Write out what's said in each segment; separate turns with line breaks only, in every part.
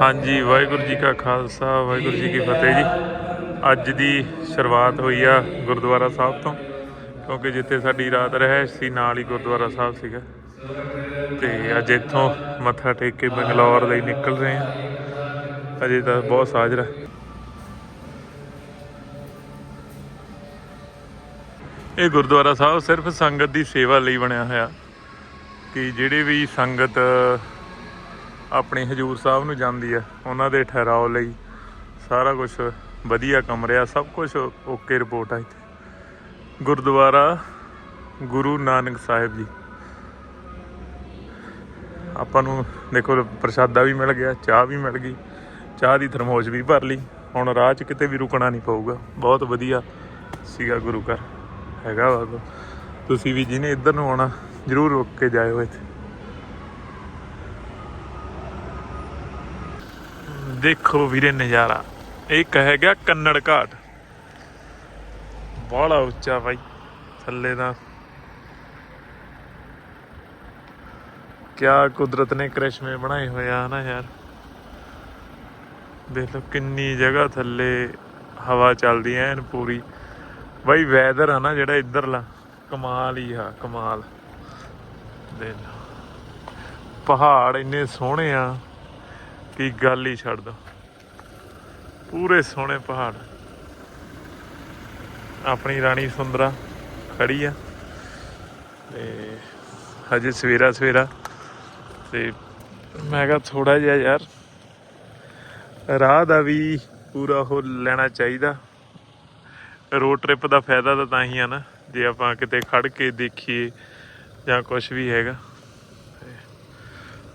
ਹਾਂਜੀ, ਵਾਹਿਗੁਰੂ ਜੀ ਕਾ ਖਾਲਸਾ, ਵਾਹਿਗੁਰੂ ਜੀ ਕੀ ਫਤਿਹ ਜੀ। ਅੱਜ ਦੀ ਸ਼ੁਰੂਆਤ ਹੋਈ ਆ ਗੁਰਦੁਆਰਾ ਸਾਹਿਬ ਤੋਂ, ਕਿਉਂਕਿ ਜਿੱਥੇ ਸਾਡੀ ਰਾਤ ਰਹਿਸ਼ ਸੀ ਨਾਲ ਹੀ ਗੁਰਦੁਆਰਾ ਸਾਹਿਬ ਸੀਗਾ। ਤੇ ਅੱਜ ਇੱਥੋਂ ਮੱਥਾ ਟੇਕ ਕੇ ਬੰਗਲੌਰ ਲਈ ਨਿਕਲ ਰਹੇ ਆ। ਅਜੇ ਤਾਂ ਬਹੁਤ ਸਾਜਰਾ ਇਹ ਗੁਰਦੁਆਰਾ ਸਾਹਿਬ ਸਿਰਫ ਸੰਗਤ ਦੀ ਸੇਵਾ ਲਈ ਬਣਿਆ ਹੋਇਆ। ਕਿ ਜਿਹੜੇ ਵੀ ਸੰਗਤ ਆਪਣੇ ਹਜੂਰ ਸਾਹਿਬ ਨੂੰ ਜਾਂਦੀ ਆ, ਉਹਨਾਂ ਦੇ ਠਹਿਰਾਓ ਲਈ। ਸਾਰਾ ਕੁਝ ਵਧੀਆ ਕਮਰੇ ਆ ਸਭ ਕੁਝ ਓਕੇ ਰਿਪੋਰਟ ਆ ਇੱਥੇ। ਗੁਰਦੁਆਰਾ ਗੁਰੂ ਨਾਨਕ ਸਾਹਿਬ ਜੀ। ਆਪਾਂ ਨੂੰ ਦੇਖੋ, ਪ੍ਰਸ਼ਾਦਾ ਵੀ ਮਿਲ ਗਿਆ, ਚਾਹ ਵੀ ਮਿਲ ਗਈ। ਚਾਹ ਦੀ ਥਰਮੋਸ ਵੀ ਭਰ ਲਈ। ਹੁਣ ਰਾਹ 'ਚ ਕਿਤੇ ਵੀ ਰੁਕਣਾ ਨਹੀਂ ਪਊਗਾ। ਬਹੁਤ ਵਧੀਆ ਸੀਗਾ ਗੁਰੂ ਘਰ। ਹੈਗਾ ਵਾ ਤੁਸੀਂ ਵੀ ਜਿਹਨੇ ਇੱਧਰ ਨੂੰ ਆਉਣਾ, ਜਰੂਰ ਰੁਕ ਕੇ ਜਾਇਓ ਇੱਥੇ। ਦੇਖੋ ਵੀਰੇ ਨਜ਼ਾਰਾ। ਇੱਕ ਹੈਗਾ ਕੰਨੜ ਘਾਟ। ਬੜਾ ਉੱਚਾ ਬਾਈ, ਥੱਲੇ ਦਾ ਕਿਆ ਕੁਦਰਤ ਨੇ ਕ੍ਰਿਸ਼ਮੇ ਬਣਾਏ ਹੋਏ ਆ ਯਾਰ। ਦੇਖ ਲਓ ਕਿੰਨੀ ਜਗ੍ਹਾ ਥੱਲੇ ਹਵਾ ਚੱਲਦੀ ਐ ਐਨ ਪੂਰੀ। ਬਾਈ ਵੈਦਰ ਆ ਨਾ ਜਿਹੜਾ ਇੱਧਰਲਾ, ਕਮਾਲ ਹੀ ਆ, ਕਮਾਲ। ਦੇਖ ਪਹਾੜ ਇੰਨੇ ਸੋਹਣੇ ਆ। ਕੀ ਗੱਲ ਹੀ ਛੱਡ ਦੋ। ਪੂਰੇ ਸੋਹਣੇ ਪਹਾੜ। ਆਪਣੀ ਰਾਣੀ ਸੁੰਦਰਾ ਖੜੀ ਆ। ਤੇ ਹਜੇ ਸਵੇਰਾ ਸਵੇਰਾ। ਤੇ ਮੈਂ ਕਿਹਾ ਥੋੜਾ ਜਿਹਾ ਯਾਰ, ਰਾਹ ਦਾ ਵੀ ਪੂਰਾ ਉਹ ਲੈਣਾ ਚਾਹੀਦਾ। ਰੋਡ ਟ੍ਰਿਪ ਦਾ ਫਾਇਦਾ ਤਾਂ ਤਾਂ ਹੀ ਆ ਨਾ, ਜੇ ਆਪਾਂ ਕਿਤੇ ਖੜ ਕੇ ਦੇਖੀਏ ਜਾਂ ਕੁਝ ਵੀ ਹੈਗਾ।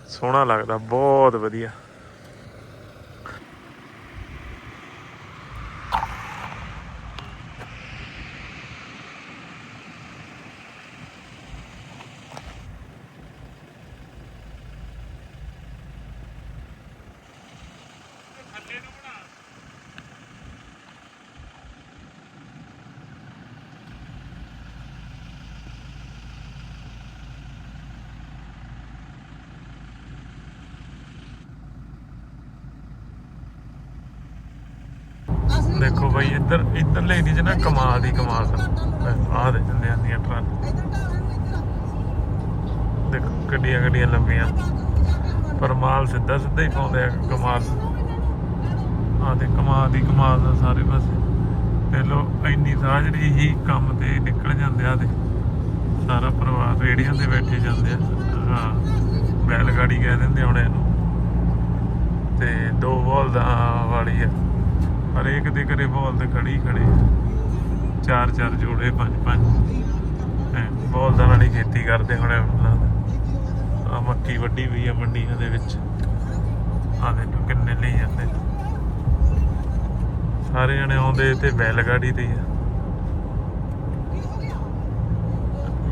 ਸੋਹਣਾ ਲੱਗਦਾ, ਬਹੁਤ ਵਧੀਆ। ਦੇਖੋ ਬਾਈ, ਇੱਧਰ ਇੱਧਰਲੇ ਏਰੀਏ 'ਚ ਨਾ ਕਮਾਲ ਦੀ ਕਮਾਲ ਆਹ ਦੇ ਦਿੰਦੇ ਆਂਦੀਆਂ ਟਰਾਲੀ ਦੇਖੋ, ਗੱਡੀਆਂ ਗੱਡੀਆਂ ਲੰਬੀਆਂ ਪਰ ਮਾਲ ਸਿੱਧਾ ਸਿੱਧਾ ਹੀ ਪਾਉਂਦੇ ਆ, ਕਮਾਲ ਆਹ ਦੇ ਕਮਾਲ ਦੀ ਕਮਾਲ ਦਾ ਸਾਰੇ ਪਾਸੇ। ਤੇ ਲੋ ਇੰਨੀ ਸਾਜਰੀ ਹੀ ਕੰਮ ਤੇ ਨਿਕਲ ਜਾਂਦੇ ਆ ਤੇ ਸਾਰਾ ਪਰਿਵਾਰ ਰੇੜੀਆਂ ਤੇ ਬੈਠੇ ਜਾਂਦੇ ਆ। ਹਾਂ ਬੈਲ ਗਾੜੀ ਕਹਿ ਦਿੰਦੇ ਹੁਣ ਇਹਨੂੰ। ਤੇ ਦੋ ਬੋਲਦਾ ਵਾਲੀ ਆ। ਹਰੇਕ ਦੇ ਘਰੇ ਬੋਲਦ ਖੜੀ ਖੜੇ। ਚਾਰ ਚਾਰ ਜੋੜੇ ਪੰਜ ਪੰਜ। ਹੈਂ, ਬੋਲਦਾਂ ਨਾਲ ਖੇਤੀ ਕਰਦੇ ਹੁਣ ਆ ਮੱਕੀ ਵੱਡੀ ਵੀ ਆ ਮੰਡੀਆਂ ਦੇ ਵਿੱਚ। ਆ ਦੇ ਕਿੰਨੇ ਲਈ ਜਾਂਦੇ। ਸਾਰੇ ਜਣੇ ਆਉਂਦੇ ਤੇ ਬੈਲ ਗਾੜੀ ਤੇ ਆ।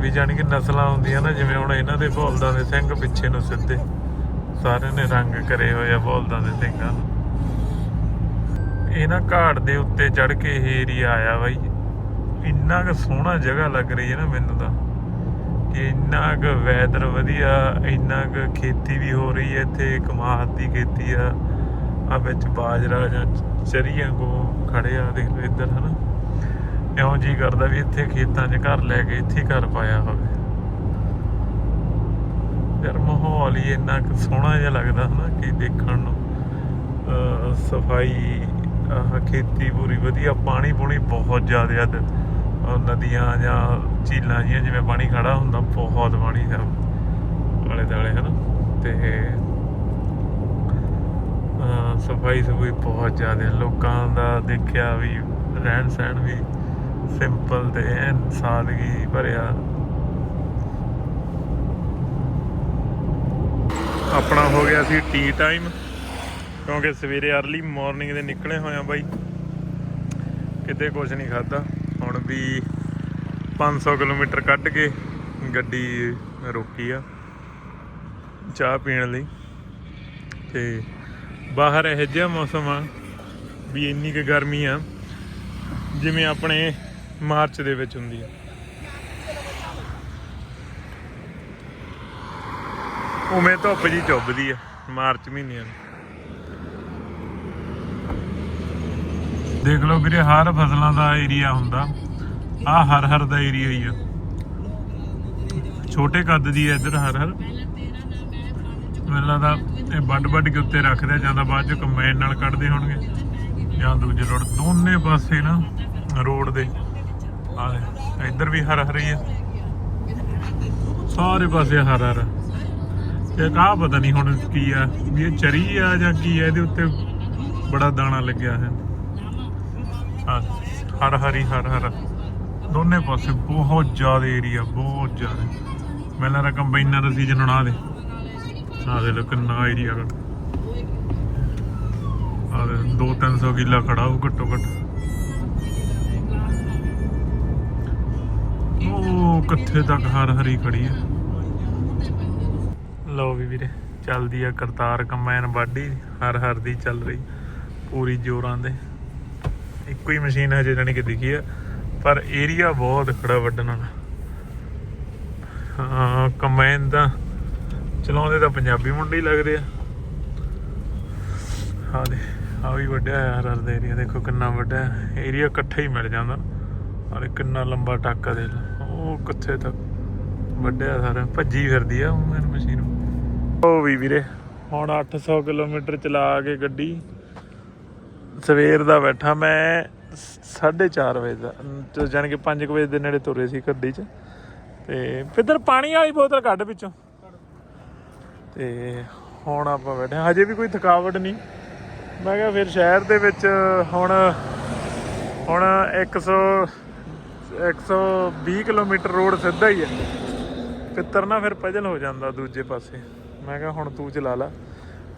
ਵੀ ਜਾਣੀ ਕਿ ਨਸਲਾਂ ਹੁੰਦੀਆਂ ਨਾ ਜਿਵੇਂ ਹੁਣ ਇਹਨਾਂ ਦੇ ਬੋਲਦਾਂ ਦੇ ਸਿੰਘ ਪਿੱਛੇ ਨੂੰ ਸਿੱਧੇ। ਸਾਰਿਆਂ ਨੇ ਰੰਗ ਕਰੇ ਹੋਏ ਆ ਬੋਲਦਾਂ ਦੇ ਸਿੰਘਾਂ ਨੂੰ। ਇਹ ਨਾ ਘਾਟ ਦੇ ਉੱਤੇ ਚੜ ਕੇ ਇਹ ਏਰੀਆ ਆਇਆ ਬਾਈ ਇੰਨਾ ਕੁ ਸੋਹਣਾ ਜਗ੍ਹਾ ਲੱਗ ਰਹੀ ਹੈ ਨਾ ਮੈਨੂੰ ਤਾਂ। ਕਿ ਇੰਨਾ ਕੁ ਵੈਦਰ ਵਧੀਆ, ਇੰਨਾ ਕੁ ਖੇਤੀ ਵੀ ਹੋ ਰਹੀ ਹੈ ਇੱਥੇ, ਕਮਾਦ ਦੀ ਖੇਤੀ ਆ। ਆ ਵਿੱਚ ਬਾਜਰਾ ਜਾਂ ਚਰੀਆਂ ਕੋ ਖੜੇ ਆ, ਦੇਖ ਲਓ ਇੱਧਰ, ਹਨਾ। ਇਉਂ ਜੀ ਕਰਦਾ ਵੀ ਇੱਥੇ ਖੇਤਾਂ 'ਚ ਘਰ ਲੈ ਕੇ ਇੱਥੇ ਘਰ ਪਾਇਆ ਹੋਵੇ। ਯਾਰ ਮਾਹੌਲ ਹੀ ਇੰਨਾ ਕੁ ਸੋਹਣਾ ਜਿਹਾ ਲੱਗਦਾ, ਹਨਾ, ਕਿ ਦੇਖਣ ਨੂੰ। ਅਹ ਸਫ਼ਾਈ ਆਹ ਖੇਤੀ ਪੂਰੀ ਵਧੀਆ, ਪਾਣੀ ਪੂਣੀ ਬਹੁਤ ਜ਼ਿਆਦਾ ਆ। ਨਦੀਆਂ ਜਾਂ ਝੀਲਾਂ ਜੀਆਂ ਜਿਵੇਂ ਪਾਣੀ ਖੜਾ ਹੁੰਦਾ, ਬਹੁਤ ਪਾਣੀ ਹੈ ਆਲੇ ਦੁਆਲੇ, ਹਨਾ? ਤੇ ਸਫ਼ਾਈ ਸਫ਼ਾਈ ਬਹੁਤ ਜ਼ਿਆਦਾ ਲੋਕਾਂ ਦਾ ਦੇਖਿਆ ਵੀ, ਰਹਿਣ ਸਹਿਣ ਵੀ ਸਿੰਪਲ ਤੇ ਐਨ ਸਾਦਗੀ ਭਰਿਆ। ਆਪਣਾ ਹੋ ਗਿਆ ਸੀ ਟੀ ਟਾਈਮ ਕਿਉਂਕਿ ਸਵੇਰੇ अर्ਲੀ ਮਾਰਨਿੰਗ ਦੇ ਨਿਕਲੇ ਹੋਏ ਆ ਬਾਈ। ਕਿਤੇ ਕੁਝ ਨਹੀਂ ਖਾਦਾ ਹੁਣ ਵੀ 500 ਕਿਲੋਮੀਟਰ ਕੱਢ ਕੇ ਗੱਡੀ ਰੋਕੀ ਆ ਚਾਹ ਪੀਣ ਲਈ। ਤੇ ਬਾਹਰ ਇਹੋ ਜਿਹਾ ਮੌਸਮ ਆ ਵੀ ਇੰਨੀ ਕੁ ਗਰਮੀ ਆ, ਜਿਵੇਂ ਆਪਣੇ ਮਾਰਚ ਦੇ ਵਿੱਚ ਹੁੰਦੀ ਆ। ਉਵੇਂ ਧੁੱਪ ਜੀ ਚੁੱਭਦੀ ਆ ਮਾਰਚ ਮਹੀਨਿਆਂ ਨੂੰ। ਦੇਖ ਲਓ ਵੀਰੇ ਹਰ ਫਸਲਾਂ ਦਾ ਏਰੀਆ ਹੁੰਦਾ। ਆ ਹਰ ਹਰ ਦਾ ਏਰੀਆ ਹੀ ਆ। ਛੋਟੇ ਕੱਦ ਦੀ ਹੈ ਇੱਧਰ ਹਰ ਹਰ। ਮੈਨੂੰ ਲੱਗਦਾ ਇਹ ਵੱਡ ਵੱਡ ਕੇ ਉੱਤੇ ਰੱਖਦੇ ਆ, ਜਾਂ ਤਾਂ ਬਾਅਦ ਚ ਕੰਬਾਈਨ ਨਾਲ ਕੱਢਦੇ ਹੋਣਗੇ ਜਾਂ ਦੂਜੇ ਰੋਡ ਦੋਨੇ ਪਾਸੇ ਨਾ ਰੋਡ ਦੇ। ਆ ਇੱਧਰ ਵੀ ਹਰ ਹਰ ਹੀ ਆ। ਸਾਰੇ ਪਾਸੇ ਹਰ ਹਰ। ਇਹ ਕਾ ਪਤਾ ਨਹੀਂ ਹੁਣ ਕੀ ਆ ਵੀ ਇਹ ਚਰੀ ਆ ਜਾਂ ਕੀ ਆ ਇਹਦੇ ਉੱਤੇ ਬੜਾ ਦਾਣਾ ਲੱਗਿਆ ਹੈ ਹਰ ਹਰੀ, ਹਰ ਹਰ। ਦੋਨੇ ਪਾਸੇ ਬਹੁਤ ਜ਼ਿਆਦਾ ਏਰੀਆ ਬਹੁਤ ਜ਼ਿਆਦਾ। ਮੈਨੂੰ ਲੱਗਦਾ ਕੰਬਾਈਨਰ ਦਾ ਸੀਜ਼ਨ ਹੁਣ ਦੇ। ਆ ਦੇ ਲੋ ਕਿੰਨਾ ਏਰੀਆ ਆ ਦੇ 2-300 ਕਿੱਲਾ ਖੜਾ ਹੋ ਘੱਟੋ ਘੱਟ। ਉਹ ਕਿੱਥੇ ਤੱਕ ਹਰ ਹਰੀ ਖੜੀ ਹੈ? ਲਓ ਵੀ ਵੀਰੇ, ਚੱਲਦੀ ਆ ਕਰਤਾਰ ਕੰਬਾਈਨ ਬਾਡੀ ਹਰ ਹਰ ਦੀ ਚੱਲ ਰਹੀ, ਪੂਰੀ ਜੋਰਾਂ ਦੇ। ਇੱਕੋ ਹੀ ਮਸ਼ੀਨ ਹਜੇ ਜਾਣੀ ਕਿ ਦਿਖੀ ਆ। ਪਰ ਏਰੀਆ ਬਹੁਤ ਖੜਾ ਵੱਢਣ ਵਾਲਾ। ਹਾਂ ਕੰਬਾਈਨ ਦਾ ਚਲਾਉਂਦੇ ਤਾਂ ਪੰਜਾਬੀ ਮੁੰਡੇ ਹੀ ਲੱਗਦੇ ਆ। ਹਾਂ ਦੇ ਆ ਵੀ ਵੱਡਾ ਹੈ ਹਰ ਹਰ ਏਰੀਆ ਦੇਖੋ ਕਿੰਨਾ ਵੱਡਾ ਏਰੀਆ ਇਕੱਠਾ ਹੀ ਮਿਲ ਜਾਂਦਾ। ਔਰ ਕਿੰਨਾ ਲੰਬਾ ਟਾਕਾ ਦੇ ਲਓ। ਉਹ ਕਿੱਥੇ ਤੱਕ ਵੱਡਿਆ ਸਾਰਾ। ਭੱਜੀ ਫਿਰਦੀ ਆ ਉਹ ਮਸ਼ੀਨ ਉਹ ਵੀ ਵੀਰੇ, ਹੁਣ 800 ਕਿਲੋਮੀਟਰ ਚਲਾ ਕੇ ਗੱਡੀ। ਸਵੇਰ ਦਾ ਬੈਠਾ ਮੈਂ 4:30 ਵਜੇ ਦਾ ਤੇ ਜਾਣੀ ਕਿ 5 ਵਜੇ ਦੇ ਨੇੜੇ ਤੁਰੇ ਸੀ ਗੱਡੀ 'ਚ। ਤੇ ਪਿੱਧਰ ਪਾਣੀ ਵਾਲੀ ਬੋਤਲ ਕੱਢ ਵਿੱਚੋਂ। ਤੇ ਹੁਣ ਆਪਾਂ ਬੈਠੇ ਹਜੇ ਵੀ ਕੋਈ ਥਕਾਵਟ ਨਹੀਂ। ਮੈਂ ਕਿਹਾ ਫਿਰ ਸ਼ਹਿਰ ਦੇ ਵਿੱਚ ਹੁਣ ਹੁਣ 100 120 ਕਿਲੋਮੀਟਰ ਰੋਡ ਸਿੱਧਾ ਹੀ ਹੈ ਪਿੱਤਰ ਨਾ ਫਿਰ ਪਜਲ ਹੋ ਜਾਂਦਾ ਦੂਜੇ ਪਾਸੇ। ਮੈਂ ਕਿਹਾ ਹੁਣ ਤੂੰ ਚਲਾ ਲਾ।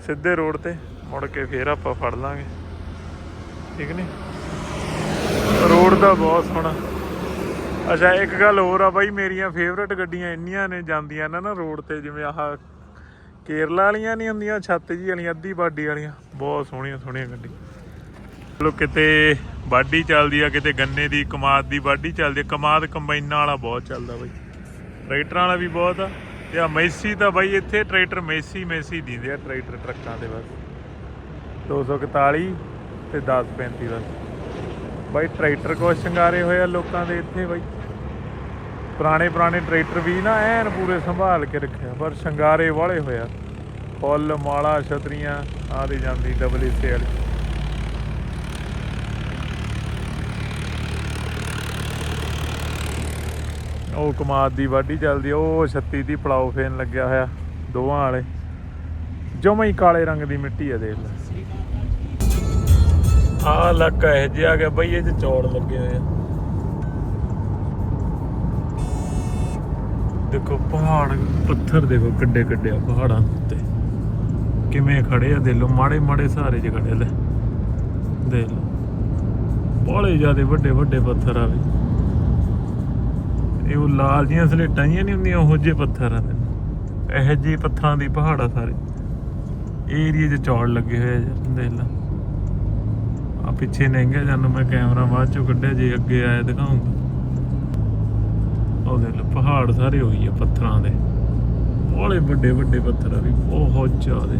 ਸਿੱਧੇ ਰੋਡ ਤੇ ਮੁੜ ਕੇ ਫੇਰ ਆਪਾਂ ਫੜ ਲਾਂਗੇ। ਠੀਕ ਨਹੀਂ ਰੋਡ ਦਾ ਬਹੁਤ ਸੋਹਣਾ। ਅੱਛਾ, ਇੱਕ ਗੱਲ ਹੋਰ ਆ ਬਾਈ, ਮੇਰੀਆਂ ਫੇਵਰਟ ਗੱਡੀਆਂ ਇੰਨੀਆਂ ਨੇ ਜਾਂਦੀਆਂ ਨਾ ਨਾ ਰੋਡ ਤੇ, ਜਿਵੇਂ ਆਹ ਕੇਰਲਾ ਵਾਲੀਆਂ ਨਹੀਂ ਹੁੰਦੀਆਂ, ਛੱਤ ਜੀ ਵਾਲੀਆਂ, ਅੱਧੀ ਬਾਡੀ ਵਾਲੀਆਂ। ਬਹੁਤ ਸੋਹਣੀਆਂ ਸੋਹਣੀਆਂ ਗੱਡੀ। ਚਲੋ, ਕਿਤੇ ਬਾਡੀ ਚੱਲਦੀ ਆ, ਕਿਤੇ ਗੰਨੇ ਦੀ, ਕਮਾਦ ਦੀ ਬਾਡੀ ਚੱਲਦੀ ਆ। ਕਮਾਦ ਕੰਬਾਈਨਾਂ ਵਾਲਾ ਬਹੁਤ ਚੱਲਦਾ ਬਾਈ। ਟਰੈਕਟਰਾਂ ਵਾਲਾ ਵੀ ਬਹੁਤ ਆ। ਤੇ ਆ ਮੈਸੀ ਤਾਂ ਬਾਈ, ਇੱਥੇ ਟਰੈਕਟਰ ਮੈਸੀ ਮੈਸੀ ਦਿੰਦੇ ਆ, ਟਰੈਕਟਰ ਟਰੱਕਾਂ ਦੇ ਬਸ 241 ਤੇ 1035 ਬਸ। ਬਾਈ, ਟਰੈਕਟਰ ਕੋ ਸ਼ਿੰਗਾਰੇ ਹੋਏ ਆ ਲੋਕਾਂ ਦੇ ਇੱਥੇ ਬਾਈ। ਪੁਰਾਣੇ ਪੁਰਾਣੇ ਟਰੈਕਟਰ ਵੀ ਨਾ ਐਨ ਪੂਰੇ ਸੰਭਾਲ ਕੇ ਰੱਖਿਆ ਪਰ ਸ਼ਿੰਗਾਰੇ ਵਾਲੇ ਹੋਇਆ ਫੁੱਲ, ਮਾਲਾ, ਛਤਰੀਆਂ ਆ ਆਦੀ ਜਾਂਦੀ ਡਬਲ ਏਸੇ ਵਾਲੀ ਉਹ ਕਮਾਦ ਦੀ ਵਾਢੀ ਚੱਲਦੀ ਉਹ 36 ਦੀ ਪਲਾਉ ਫੇਨ ਲੱਗਿਆ ਹੋਇਆ, ਦੋਵਾਂ ਵਾਲੇ। ਜਮਾਂ ਹੀ ਕਾਲੇ ਰੰਗ ਦੀ ਮਿੱਟੀ ਆ, ਦੇਖ ਲੈ। ਆ ਇਲਾਕਾ ਇਹ ਜਿਹਾ ਆ ਗਿਆ ਬਈ, ਇਹ ਚ ਚੌੜ ਲੱਗੇ ਹੋਏ ਆ। ਦੇਖੋ ਪਹਾੜ, ਪੱਥਰ ਦੇਖੋ ਕਿੱਡੇ ਕਿੱਡੇ ਆ ਪਹਾੜਾਂ ਉੱਤੇ। ਕਿਵੇਂ ਖੜੇ ਆ ਦੇਖ ਲਓ, ਮਾੜੇ ਮਾੜੇ ਸਹਾਰੇ 'ਚ ਖੜੇ ਲੈ। ਦੇਖ ਲਓ। ਬੜੇ ਜਿਆਦੇ ਵੱਡੇ ਵੱਡੇ ਪੱਥਰ ਆ ਵੀ। ਇਹ ਉਹ ਲਾਲ ਜੀਆਂ ਸਲੇਟਾਂ ਜੀਆਂ ਨਹੀਂ ਹੁੰਦੀਆਂ, ਉਹੋ ਜਿਹੇ ਪੱਥਰ ਆ ਇਹੋ ਜਿਹੇ ਪੱਥਰਾਂ ਦੀ ਪਹਾੜ ਆ ਸਾਰੇ। ਏਰੀਏ 'ਚ ਚੌੜ ਲੱਗੇ ਹੋਏ ਆ, ਦੇਖ ਲੈ ਆ ਪਿੱਛੇ ਲੰਘਿਆ ਜਾਨੂੰ ਮੈਂ ਕੈਮਰਾ ਬਾਅਦ ਚੋਂ ਕੱਢਿਆ, ਜੇ ਅੱਗੇ ਆਇਆ ਦਿਖਾਉਂਗਾ। ਉਹ ਦੇਖ ਪਹਾੜ ਸਾਰੇ ਹੋਈ ਆ ਪੱਥਰਾਂ ਦੇ। ਬੜੇ ਵੱਡੇ ਵੱਡੇ ਪੱਥਰ ਆ ਵੀ, ਬਹੁਤ ਜ਼ਿਆਦੇ।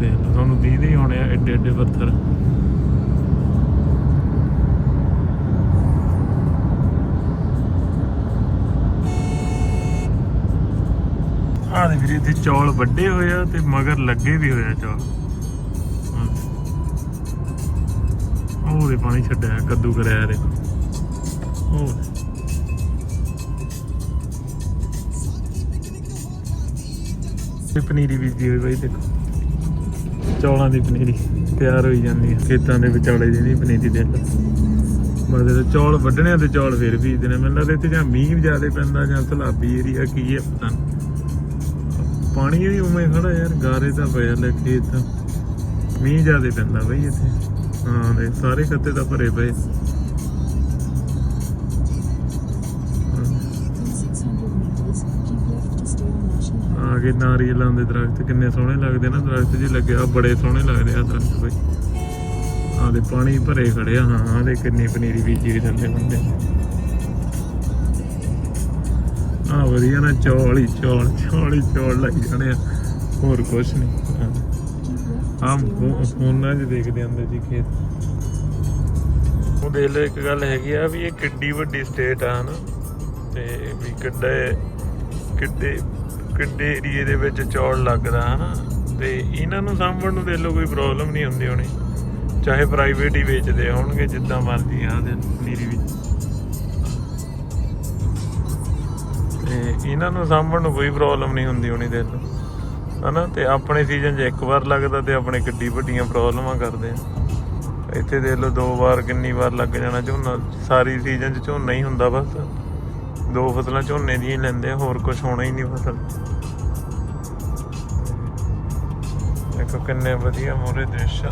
ਦੇਖ ਤੁਹਾਨੂੰ ਦੀਦੇ ਹੀ ਹੋਣੇ ਆ ਏਡੇ ਏਡੇ ਪੱਥਰ। ਆਹ ਦੇ ਵੀਰੇ, ਇੱਥੇ ਚੌਲ ਵੱਡੇ ਹੋਏ ਆ ਤੇ ਮਗਰ ਲੱਗੇ ਵੀ ਹੋਏ ਆ ਚੌਲ। ਉਹ ਪਾਣੀ ਛੱਡਿਆ, ਕੱਦੂ ਕਰਿਆ ਦੇਖੋ ਉਹ ਇਹ ਪਨੀਰੀ ਬੀਜੀ ਹੋਈ ਬਾਈ ਦੇਖੋ। ਚੌਲਾਂ ਦੀ ਪਨੀਰੀ ਤਿਆਰ ਹੋਈ ਜਾਂਦੀ ਹੈ ਖੇਤਾਂ ਦੇ ਵਿਚਾਲੇ ਜਿਹਦੀ ਪਨੀਰੀ ਦੇ ਮਤਲਬ ਚੌਲ ਵੱਢਣੇ ਤੇ ਚੌਲ ਫਿਰ ਬੀਜਦੇ ਨੇ ਮੈਨੂੰ ਲੱਗਦਾ ਇੱਥੇ ਜਾਂ ਮੀਂਹ ਜ਼ਿਆਦਾ ਪੈਂਦਾ ਜਾਂ ਸਲਾਬੀ ਏਰੀਆ ਕੀ ਹੈ ਪਤਾ ਨਹੀਂ ਪਾਣੀ ਵੀ ਉਵੇਂ ਖੜਾ ਯਾਰ, ਗਾਰੇ ਤਾਂ ਪਿਆ ਲੈ ਖੇਤ। ਮੀਂਹ ਜ਼ਿਆਦਾ ਪੈਂਦਾ ਬਈ ਇੱਥੇ। ਹਾਂ ਦੇ ਸਾਰੇ ਖੱਤੇ ਤਾਂ ਭਰੇ ਪਏ। ਹਾਂ।
600 meters, keep left to stay on National
ਆ ਕੇ ਨਾਰੀਅਲਾਂ ਦੇ ਦਰਖਤ ਕਿੰਨੇ ਸੋਹਣੇ ਲੱਗਦੇ ਨਾ ਦਰਖਤ ਜੀ ਲੱਗੇ ਬੜੇ ਸੋਹਣੇ ਲੱਗਦੇ ਆ ਦਰਖਤ ਬਈ। ਆ ਦੇ ਪਾਣੀ ਭਰੇ ਖੜੇ ਆ ਹਾਂ ਆ ਦੇ ਕਿੰਨੀ ਪਨੀਰੀ ਬੀਜੀ ਹੋਈ ਥੱਲੇ ਬੰਦੇ ਆ ਵਧੀਆ ਨਾ ਚੌਲ ਹੀ ਚੌਲ ਚੌਲ ਹੀ ਚੌਲ ਲਾਈ ਜਾਣੇ ਆ। ਹੋਰ ਕੁਛ ਨਹੀਂ।
Keep
ਫੋਨਾਂ 'ਚ ਦੇਖਦੇ ਹੁੰਦੇ ਜੀ ਖੇਤ। ਉਹ ਦੇਖ ਲਓ ਇੱਕ ਗੱਲ ਹੈਗੀ ਆ ਵੀ ਇਹ ਕਿੱਡੀ ਵੱਡੀ ਸਟੇਟ ਆ ਹਨਾ। ਤੇ ਵੀ ਕਿੱਡੇ ਕਿੱਡੇ ਕਿੱਡੇ ਏਰੀਏ ਦੇ ਵਿੱਚ ਚੌੜ ਲੱਗਦਾ ਹਨਾ। ਤੇ ਇਹਨਾਂ ਨੂੰ ਸਾਂਭਣ ਨੂੰ ਦੇਖ ਲਓ ਕੋਈ ਪ੍ਰੋਬਲਮ ਨਹੀਂ ਹੁੰਦੀ ਹੋਣੀ। ਚਾਹੇ ਪ੍ਰਾਈਵੇਟ ਹੀ ਵੇਚਦੇ ਹੋਣਗੇ, ਜਿੱਦਾਂ ਮਰਜ਼ੀ ਆ ਦੇ ਨੀਰੀ ਵਿੱਚ। ਤੇ ਇਹਨਾਂ ਨੂੰ ਸਾਂਭਣ ਨੂੰ ਕੋਈ ਪ੍ਰੋਬਲਮ ਨਹੀਂ ਹੁੰਦੀ ਹੋਣੀ ਦੇਖ ਲਓ। ਹਨਾ, ਤੇ ਆਪਣੇ ਸੀਜ਼ਨ 'ਚ ਇੱਕ ਵਾਰ ਲੱਗਦਾ ਤੇ ਆਪਣੇ ਕਿੱਡੀ ਵੱਡੀਆਂ ਪ੍ਰੋਬਲਮਾਂ ਕਰਦੇ ਆ। ਇੱਥੇ ਦੇਖ ਲਓ, ਦੋ ਵਾਰ ਕਿੰਨੀ ਵਾਰ ਲੱਗ ਜਾਣਾ ਝੋਨਾ। ਸਾਰੀ ਸੀਜ਼ਨ 'ਚ ਝੋਨਾ ਹੀ ਹੁੰਦਾ ਬਸ। ਦੋ ਫਸਲਾਂ ਝੋਨੇ ਦੀਆਂ ਹੀ ਲੈਂਦੇ ਆ, ਹੋਰ ਕੁਝ ਹੋਣਾ ਹੀ ਨਹੀਂ ਫਸਲ। ਦੇਖੋ ਕਿੰਨੇ ਵਧੀਆ ਮੋਰੇ ਦ੍ਰਿਸ਼ ਆ।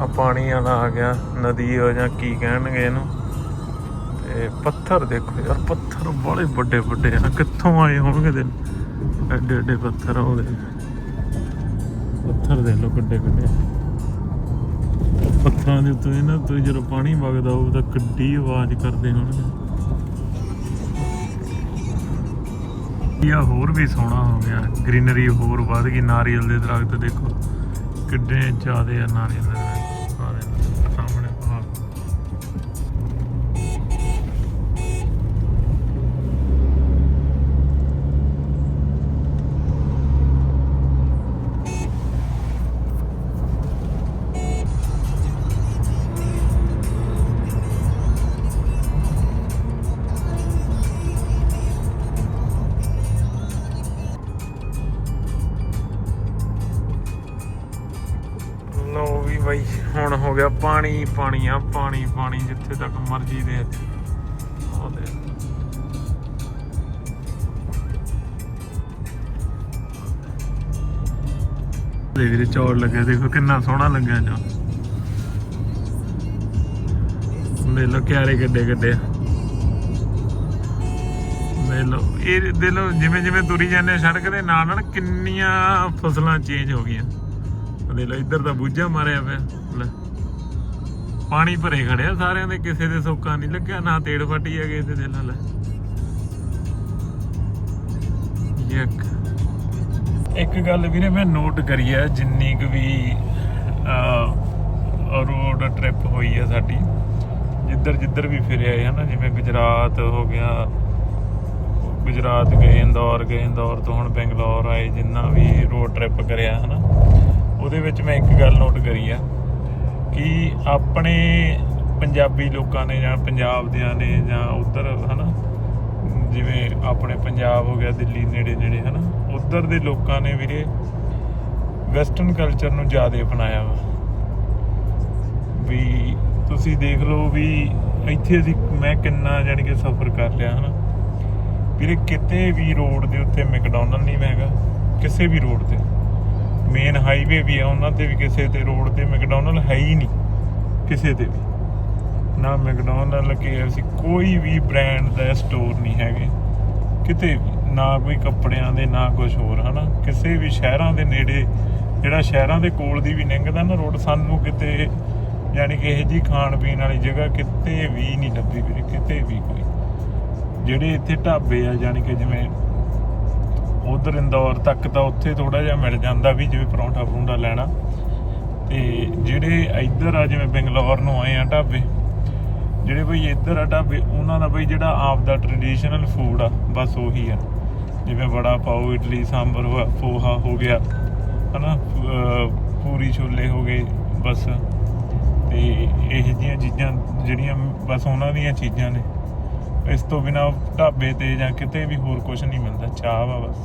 ਆ ਪਾਣੀ ਵਾਲਾ ਆ ਗਿਆ, ਨਦੀ ਹੋ ਜਾਂ ਕੀ ਕਹਿਣਗੇ ਇਹਨੂੰ। ਤੇ ਪੱਥਰ ਦੇਖੋ ਯਾਰ, ਪੱਥਰ ਬੜੇ ਵੱਡੇ ਵੱਡੇ ਆ। ਕਿੱਥੋਂ ਆਏ ਹੋਣਗੇ ਦੇ ਐਡੇ ਐਡੇ ਪੱਥਰ ਆਉਂਦੇ ਪੱਥਰ ਦੇ ਲੋ ਕਿੱਡੇ ਕਿੱਡੇ ਪੱਥਰਾਂ ਦੇ ਉੱਤੇ ਨਾ ਤੋਂ ਜਦੋਂ ਪਾਣੀ ਵਗਦਾ ਹੋਊ ਤਾਂ ਕਿੱਡੀ ਆਵਾਜ਼ ਕਰਦੇ ਹੋਣਗੇ। ਇਹ ਹੋਰ ਵੀ ਸੋਹਣਾ ਹੋ ਗਿਆ। ਗ੍ਰੀਨਰੀ ਹੋਰ ਵੱਧ ਗਈ, ਨਾਰੀਅਲ ਦੇ ਦਰਖਤ ਦੇਖੋ। ਕਿੱਡੇ ਜ਼ਿਆਦੇ ਆ ਨਾਰੀਅਲ ਦੇ ਬਾਈ, ਹੁਣ ਹੋ ਗਿਆ ਪਾਣੀ ਪਾਣੀ ਆ, ਪਾਣੀ ਪਾਣੀ ਜਿੱਥੇ ਤੱਕ ਮਰਜ਼ੀ ਦੇ। ਉਹ ਦੇ ਵੀਰੇ ਚੌੜ ਲੱਗਿਆ ਦੇਖੋ ਕਿੰਨਾ ਸੋਹਣਾ ਲੱਗਿਆ ਜੋ। ਦੇ ਲੋ ਕਿਆਰੇ ਗੱਡੇ ਗੱਡੇ। ਦੇ ਇਹ ਦੇ ਲੋ ਜਿਵੇਂ ਜਿਵੇਂ ਤੁਰੀ ਜਾਂਦੇ ਸੜਕ ਦੇ ਨਾਲ ਨਾਲ ਕਿੰਨੀਆਂ ਫਸਲਾਂ ਚੇਂਜ ਹੋ ਗਈਆਂ। ਦੇ ਲੋ, ਇੱਧਰ ਤਾਂ ਬੂਝਾ ਮਾਰਿਆ ਪਿਆ। ਲੈ। ਪਾਣੀ ਭਰੇ ਖੜਿਆ ਸਾਰਿਆਂ ਦੇ, ਕਿਸੇ ਦੇ ਸੋਕਾ ਨਹੀਂ ਲੱਗਿਆ, ਨਾ ਤੇੜ ਫੱਟੀ ਆ ਕਿਸੇ ਦੇ ਲੈ ਯਕ। ਇੱਕ ਗੱਲ ਵੀਰੇ, ਮੈਂ ਨੋਟ ਕਰੀ ਆ, ਜਿੰਨੀ ਕੁ ਵੀ ਰੋਡ ਟ੍ਰਿਪ ਹੋਈ ਆ ਸਾਡੀ ਜਿੱਧਰ ਜਿੱਧਰ ਵੀ ਫਿਰਿਆ ਹੈ ਨਾ ਜਿਵੇਂ ਗੁਜਰਾਤ ਹੋ ਗਿਆ, ਗੁਜਰਾਤ ਗਏ, ਇੰਦੌਰ ਗਏ, ਇੰਦੌਰ ਤੋਂ ਹੁਣ ਬੰਗਲੌਰ ਆਏ, ਜਿੰਨਾ ਵੀ ਰੋਡ ਟ੍ਰਿਪ ਕਰਿਆ ਹਨਾ ਉਹਦੇ ਵਿੱਚ ਮੈਂ ਇੱਕ ਗੱਲ ਨੋਟ ਕਰੀ ਆ ਕਿ ਆਪਣੇ ਪੰਜਾਬੀ ਲੋਕਾਂ ਨੇ ਜਾਂ ਪੰਜਾਬ ਦਿਆਂ ਨੇ ਜਾਂ ਉਧਰ, ਹਨਾ, ਜਿਵੇਂ ਆਪਣੇ ਪੰਜਾਬ ਹੋ ਗਿਆ, ਦਿੱਲੀ ਨੇੜੇ ਨੇੜੇ, ਹਨਾ, ਉਧਰ ਦੇ ਲੋਕਾਂ ਨੇ ਵੀਰੇ ਵੈਸਟਰਨ ਕਲਚਰ ਨੂੰ ਜ਼ਿਆਦਾ ਅਪਣਾਇਆ ਵਾ। ਵੀ ਤੁਸੀਂ ਦੇਖ ਲਓ ਵੀ ਇੱਥੇ ਅਸੀਂ, ਮੈਂ ਕਿੰਨਾ ਜਾਣੀ ਕਿ ਸਫ਼ਰ ਕਰ ਲਿਆ, ਹਨਾ। ਵੀਰੇ ਕਿਤੇ ਵੀ ਰੋਡ ਦੇ ਉੱਤੇ ਮੈਕਡੋਨਲਡ ਨਹੀਂ ਹੈਗਾ, ਕਿਸੇ ਵੀ ਰੋਡ ਤੇ। ਮੇਨ ਹਾਈਵੇ ਵੀ ਆ, ਉਹਨਾਂ ਤੇ ਵੀ ਕਿਸੇ ਤੇ ਰੋਡ ਤੇ ਮੈਕਡੋਨਲ ਹੈ ਹੀ ਨਹੀਂ, ਕਿਸੇ ਤੇ ਵੀ। ਨਾ ਮੈਕਡੋਨਲ KFC, ਕੋਈ ਵੀ ਬ੍ਰਾਂਡ ਦਾ ਸਟੋਰ ਨਹੀਂ ਹੈਗੇ। ਕਿਤੇ ਵੀ, ਨਾ ਕੋਈ ਕੱਪੜਿਆਂ ਦੇ, ਨਾ ਕੁਝ ਹੋਰ, ਹਨਾ? ਕਿਸੇ ਵੀ ਸ਼ਹਿਰਾਂ ਦੇ ਨੇੜੇ, ਜਿਹੜਾ ਸ਼ਹਿਰਾਂ ਦੇ ਕੋਲ ਦੀ ਵੀ ਲੰਘਦਾ ਨਾ ਰੋਡ, ਸਾਨੂੰ ਕਿਤੇ, ਯਾਨੀ ਕਿ ਇਹ ਜੀ ਖਾਣ ਪੀਣ ਵਾਲੀ ਜਗ੍ਹਾ ਕਿਤੇ ਵੀ ਨਹੀਂ ਲੱਭੀ ਵੀਰੇ, ਕਿਤੇ ਵੀ ਕੋਈ। ਜਿਹੜੇ ਇੱਥੇ ਢਾਬੇ ਆ, ਯਾਨੀ ਕਿ ਜਿਵੇਂ ਉਧਰ ਇੰਦੌਰ ਤੱਕ ਤਾਂ ਉੱਥੇ ਥੋੜਾ ਜਿਹਾ ਮਿਲ ਜਾਂਦਾ ਵੀ ਜਿਵੇਂ ਪਰੌਂਠਾ ਪਰੌਂਠਾ ਲੈਣਾ। ਤੇ ਜਿਹੜੇ ਇੱਧਰ ਆ, ਜਿਵੇਂ ਬੰਗਲੌਰ ਨੂੰ ਆਏ ਆ ਢਾਬੇ, ਜਿਹੜੇ ਬਈ ਇੱਧਰ ਆ ਢਾਬੇ, ਉਹਨਾਂ ਦਾ ਬਈ ਜਿਹੜਾ ਆਪ ਦਾ ਟ੍ਰੈਡੀਸ਼ਨਲ ਫੂਡ ਆ, ਬਸ ਉਹੀ ਆ। ਜਿਵੇਂ ਵੜਾ ਪਾਓ, ਇਡਲੀ, ਸਾਂਬਰ ਹੋਇਆ ਪੋਹਾ ਹੋ ਗਿਆ, ਹਨਾ, ਅਹ, ਪੂਰੀ ਛੋਲੇ ਹੋ ਗਏ, ਬਸ। ਤੇ ਇਹ ਜਿਹੀਆਂ ਚੀਜ਼ਾਂ ਜਿਹੜੀਆਂ, ਬਸ ਉਹਨਾਂ ਦੀਆਂ ਚੀਜ਼ਾਂ ਨੇ। ਇਸ ਤੋਂ ਬਿਨਾ ਢਾਬੇ ਤੇ ਜਾਂ ਕਿਤੇ ਵੀ ਹੋਰ ਕੁਝ ਨਹੀਂ ਮਿਲਦਾ, ਚਾਹ ਵਾ ਬਸ।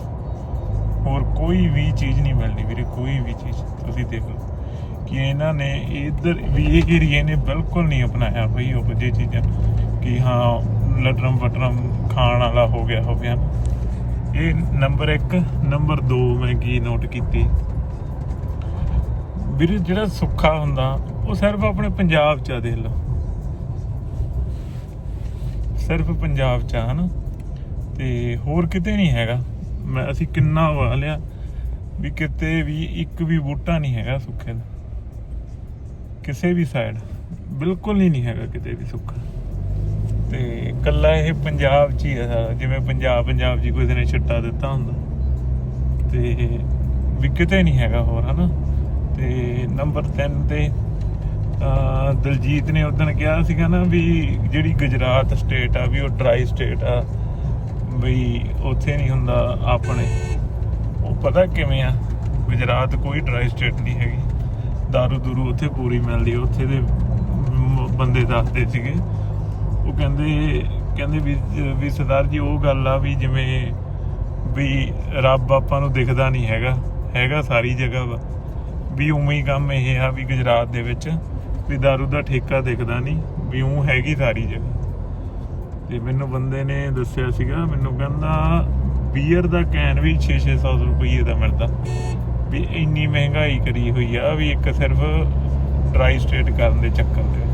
ਹੋਰ ਕੋਈ ਵੀ ਚੀਜ਼ ਨਹੀਂ ਮਿਲਣੀ ਵੀਰੇ, ਕੋਈ ਵੀ ਚੀਜ਼। ਤੁਸੀਂ ਦੇਖ ਲਓ ਕਿ ਇਹਨਾਂ ਨੇ ਇਧਰ ਵੀ ਇਹ ਏਰੀਏ ਨੇ ਬਿਲਕੁਲ ਨਹੀਂ ਅਪਣਾਇਆ ਬਈ ਉਹ ਜਿਹੀ ਚੀਜ਼ਾਂ। ਕਿ ਹਾਂ ਲਟਰਮ ਪਟਰਮ ਖਾਣ ਵਾਲਾ ਹੋ ਗਿਆ ਹੋ ਗਿਆ। ਇਹ ਨੰਬਰ 1 ਨੰਬਰ 2 ਮੈਂ ਕੀ ਨੋਟ ਕੀਤੀ। ਵੀਰੇ ਜਿਹੜਾ ਸੁੱਖਾ ਹੁੰਦਾ, ਉਹ ਸਿਰਫ ਆਪਣੇ ਪੰਜਾਬ ਚ ਆ, ਦੇਖ ਲਓ। ਸਿਰਫ ਪੰਜਾਬ ਚ ਆ, ਹਨਾ? ਤੇ ਹੋਰ ਕਿਤੇ ਨਹੀਂ ਹੈਗਾ। ਮੈਂ, ਅਸੀਂ ਕਿੰਨਾ ਵਾ ਲਿਆ ਵੀ ਕਿਤੇ ਵੀ ਇੱਕ ਵੀ ਬੂਟਾ ਨਹੀਂ ਹੈਗਾ ਸੁੱਕੇ ਦਾ। ਕਿਸੇ ਵੀ ਸਾਈਡ ਬਿਲਕੁਲ ਹੀ ਨਹੀਂ ਹੈਗਾ ਕਿਤੇ ਵੀ ਸੁੱਕਾ ਤੇ ਕੱਲਾ ਇਹ ਪੰਜਾਬ ਚ ਹੀ ਆ ਜਿਵੇਂ ਪੰਜਾਬ ਪੰਜਾਬ 'ਚ ਕੋਈ ਨੇ ਛਿੱਟਾ ਦਿੱਤਾ ਹੁੰਦਾ। ਤੇ ਵੀ ਕਿਤੇ ਨਹੀਂ ਹੈਗਾ ਹੋਰ, ਹਨਾ? ਤੇ ਨੰਬਰ 3 ਤੇ ਅਹ, ਦਲਜੀਤ ਨੇ ਉਦੋਂ ਕਿਹਾ ਸੀਗਾ ਨਾ ਵੀ ਜਿਹੜੀ ਗੁਜਰਾਤ ਸਟੇਟ ਆ ਵੀ ਉਹ ਡਰਾਈ ਸਟੇਟ ਆ ਵੀ ਉੱਥੇ ਨਹੀਂ ਹੁੰਦਾ ਆਪਣੇ। ਉਹ ਪਤਾ ਕਿਵੇਂ ਆ? ਗੁਜਰਾਤ ਕੋਈ ਡਰਾਈ ਸਟੇਟ ਨਹੀਂ ਹੈਗੀ। ਦਾਰੂ ਦੂਰੂ ਉੱਥੇ ਪੂਰੀ ਮਿਲਦੀ ਉੱਥੇ ਦੇ ਬੰਦੇ ਦੱਸਦੇ ਸੀਗੇ। ਉਹ ਕਹਿੰਦੇ ਕਹਿੰਦੇ ਵੀ ਵੀ ਸਰਦਾਰ ਜੀ ਉਹ ਗੱਲ ਆ ਵੀ ਜਿਵੇਂ ਵੀ ਰੱਬ ਆਪਾਂ ਨੂੰ ਦਿਖਦਾ ਨਹੀਂ ਹੈਗਾ। ਹੈਗਾ ਸਾਰੀ ਜਗ੍ਹਾ ਵਾ। ਵੀ ਉਵੇਂ ਹੀ ਕੰਮ ਇਹ ਆ ਵੀ ਗੁਜਰਾਤ ਦੇ ਵਿੱਚ। ਵੀ ਦਾਰੂ ਦਾ ਠੇਕਾ ਦਿਖਦਾ ਨਹੀਂ, ਵੀ ਉਹ ਹੈਗੀ ਸਾਰੀ ਜਗ੍ਹਾ। ਤੇ ਮੈਨੂੰ ਬੰਦੇ ਨੇ ਦੱਸਿਆ ਸੀਗਾ, ਮੈਨੂੰ ਕਹਿੰਦਾ ਬੀਅਰ ਦਾ ਕੈਨ ਵੀ 6-600 ਰੁਪਏ ਦਾ ਮਿਲਦਾ। ਵੀ ਇੰਨੀ ਮਹਿੰਗਾਈ ਕਰੀ ਹੋਈ ਆ, ਵੀ ਇੱਕ ਸਿਰਫ ਡਰਾਈ ਸਟੇਟ ਕਰਨ ਦੇ ਚੱਕਰ ਦੇ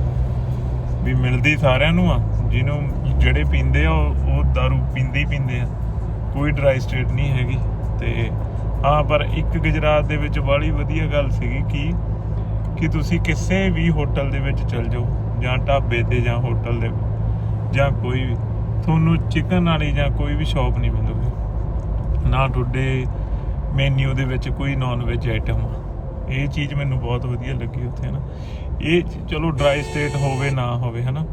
ਵੀ ਮਿਲਦੀ ਸਾਰਿਆਂ ਨੂੰ ਆ, ਜਿਹਨੂੰ ਜਿਹੜੇ ਪੀਂਦੇ ਆ, ਉਹ ਉਹ ਦਾਰੂ ਪੀਂਦੇ ਹੀ ਪੀਂਦੇ ਆ। ਕੋਈ ਡਰਾਈ ਸਟੇਟ ਨਹੀਂ ਹੈਗੀ। ਤੇ ਹਾਂ, ਪਰ ਇੱਕ ਗੁਜਰਾਤ ਦੇ ਵਿੱਚ ਬੜੀ ਵਧੀਆ ਗੱਲ ਸੀਗੀ ਕਿ ਕਿ ਤੁਸੀਂ ਕਿਸੇ ਵੀ ਹੋਟਲ ਦੇ ਵਿੱਚ ਚਲ ਜਾਓ, ਜਾਂ ਢਾਬੇ ਤੇ, ਜਾਂ ਹੋਟਲ ਦੇ, ਜਾਂ ਕੋਈ ਵੀ, ਤੁਹਾਨੂੰ ਚਿਕਨ ਵਾਲੀ ਜਾਂ ਕੋਈ ਵੀ ਸ਼ਾਪ ਨਹੀਂ ਮਿਲੂਗੀ। ਨਾ ਤੁਹਾਡੇ ਮੈਨੂ ਦੇ ਵਿੱਚ ਕੋਈ ਨਾਨ ਵੈਜ ਆਈਟਮ ਇਹ ਚੀਜ਼ ਮੈਨੂੰ ਬਹੁਤ ਵਧੀਆ ਲੱਗੀ ਉੱਥੇ ਨਾ ਇਹ ਚਲੋ ਡਰਾਈ ਸਟੇਟ ਹੋਵੇ, ਨਾ ਹੋਵੇ, ਹਨਾ।